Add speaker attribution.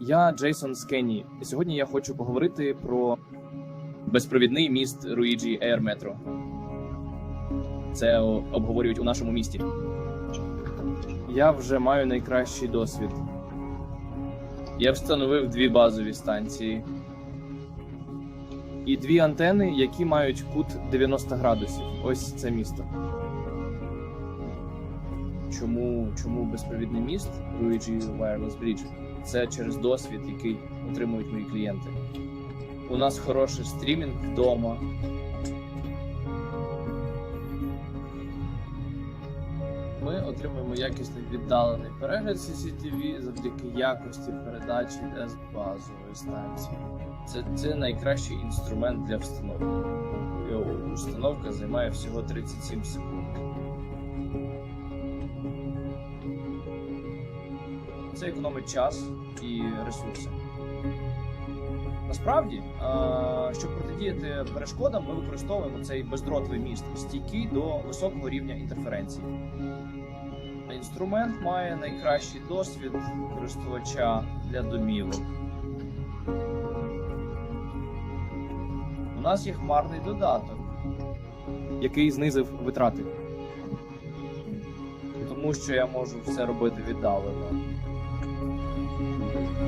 Speaker 1: Я Джейсон Скенні, і сьогодні я хочу поговорити про безпровідний міст Руїджі Air Metro. Це обговорюють у нашому місті. Я вже маю найкращий досвід. Я встановив дві базові станції і дві антени, які мають кут 90 градусів. Ось це місто. Чому, чому безпровідний міст Ruigi Wireless Bridge? Це через досвід, який отримують мої клієнти. У нас хороший стрімінг вдома. Ми отримуємо якісний віддалений перегляд CCTV завдяки якості передачі з базової станції. Це, це найкращий інструмент для встановки. Його установка займає всього 37 секунд. Це економить час і ресурси. Насправді, щоб протидіяти перешкодам, ми використовуємо цей бездротовий міст, стійкий до високого рівня інтерференції. Інструмент має найкращий досвід користувача для домівок. У нас є хмарний додаток, який знизив витрати. Тому що я можу все робити віддалено. Thank you.